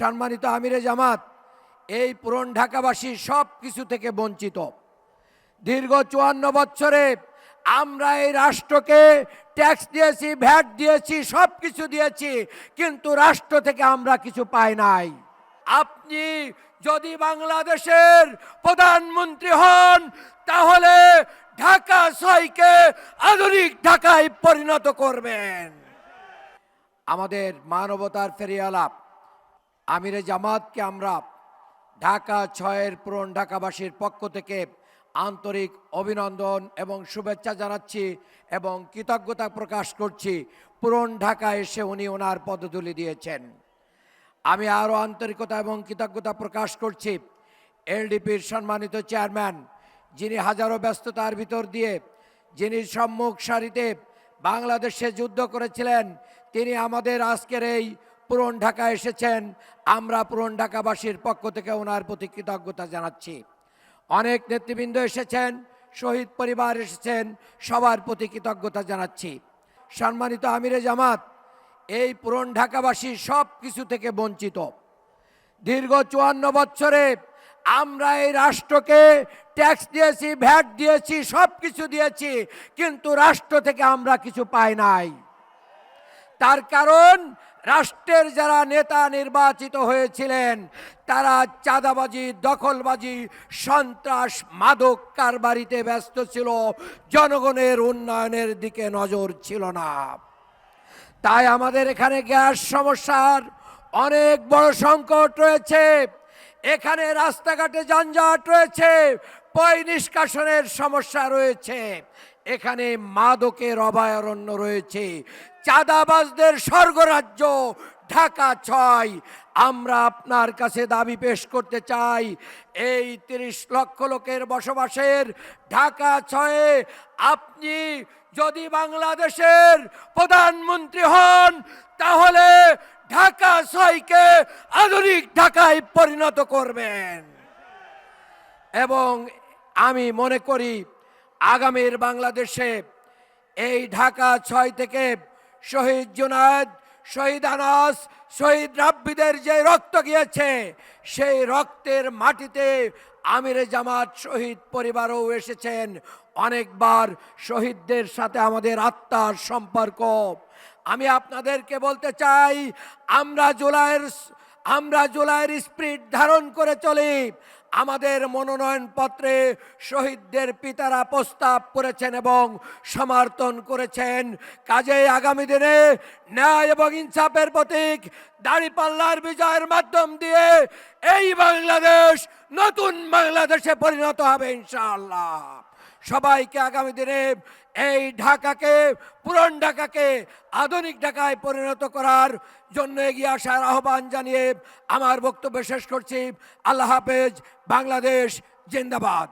সম্মানিত আমিরে জামাত, এই পুরন ঢাকাবাসী সব কিছু থেকে বঞ্চিত। দীর্ঘ চুয়ান্ন বছরে আমরা এই রাষ্ট্রকে ট্যাক্স দিয়েছি, ভ্যাট দিয়েছি, সব কিছু দিয়েছি, কিন্তু রাষ্ট্র থেকে আমরা কিছু পাই নাই। আপনি যদি বাংলাদেশের প্রধানমন্ত্রী হন, তাহলে ঢাকা ছয়কে আধুনিক ঢাকায় পরিণত করবেন। আমাদের মানবতার ফেরিয়ালাপ আমিরে জামাতকে আমরা ঢাকা ছয়ের পুরন ঢাকাবাসীর পক্ষ থেকে আন্তরিক অভিনন্দন এবং শুভেচ্ছা জানাচ্ছি এবং কৃতজ্ঞতা প্রকাশ করছি। পুরন ঢাকা এসে উনি ওনার পদতুলি দিয়েছেন। আমি আরও আন্তরিকতা এবং কৃতজ্ঞতা প্রকাশ করছি এলডিপির সম্মানিত চেয়ারম্যান, যিনি হাজারো ব্যস্ততার ভিতর দিয়ে যিনি সম্মুখ সারিতে বাংলাদেশে যুদ্ধ করেছিলেন, তিনি আমাদের আজকের এই পুরন ঢাকা এসেছেন। আমরা পুরন ঢাকাবাসীর পক্ষ থেকে ওনার প্রতি কৃতজ্ঞতা জানাচ্ছি। অনেক নেতৃবৃন্দ এসেছেন, শহীদ পরিবার এসেছেন, সবার প্রতি কৃতজ্ঞতা জানাচ্ছি। সম্মানিত আমিরে জামাত, এই পুরন ঢাকাবাসী সব কিছু থেকে বঞ্চিত। দীর্ঘ চুয়ান্ন বছরে আমরা এই রাষ্ট্রকে ট্যাক্স দিয়েছি, ভ্যাট দিয়েছি সব কিছু দিয়েছি, কিন্তু রাষ্ট্র থেকে আমরা কিছু পাই নাই। তার কারণ রাষ্ট্রের যারা নেতা নির্বাচিত হয়েছিলেন, তারা চাঁদাবাজি, দখলবাজি, সন্ত্রাস, মাদক কারবারিতে ব্যস্ত ছিল। জনগণের উন্নয়নের দিকে নজর ছিল না। তাই আমাদের এখানে গ্যাস সমস্যার অনেক বড় সংকট রয়েছে। এখানে রাস্তাঘাটে যানজট রয়েছে। পয় নিষ্কাশনের সমস্যা রয়েছে। এখানে মাদকের অভয়ারণ্য রয়েছে। চাঁদাবাজদের স্বর্গরাজ্য ঢাকা ছয়। আমরা আপনার কাছে দাবি পেশ করতে চাই। এই তিরিশ লক্ষ লোকের বসবাসের ঢাকা ছয়ে আপনি যদি বাংলাদেশের প্রধানমন্ত্রী হন, তাহলে ঢাকা ছয়কে আধুনিক ঢাকায় পরিণত করবেন। এবং আমি মনে করি আগামীর বাংলাদেশে এই ঢাকা ছয় থেকে শহীদ জুনায়দ, শহীদ আনাস, শহীদ রাব্বিদের যে রক্ত গিয়েছে, সেই রক্তের মাটিতে আমিরে জামাত শহীদ পরিবারও এসেছেন। অনেকবার শহীদদের সাথে আমাদের আত্মার সম্পর্ক। আমি আপনাদেরকে বলতে চাই, আমরা জুলাইয়ের আমরা জুলাইয়ের স্পিরিট ধারণ করে চলি। আমাদের মনোনয়ন পত্রে শহীদদের পিতারা প্রস্তাব করেছেন এবং সমর্থন করেছেন। কাজেই আগামী দিনে ন্যায় এবং ইনসাফের প্রতীক দাড়িপাল্লার বিজয়ের মাধ্যম দিয়ে এই বাংলাদেশ নতুন বাংলাদেশে পরিণত হবে ইনশাআল্লাহ। সবাইকে আগামী দিনে এই ঢাকাকে, পুরন ঢাকাকে আধুনিক ঢাকায় পরিণত করার জন্য এগিয়ে আসার আহ্বান জানিয়ে আমার বক্তব্য শেষ করছি। আল্লাহ হাফেজ, বাংলাদেশ জিন্দাবাদ।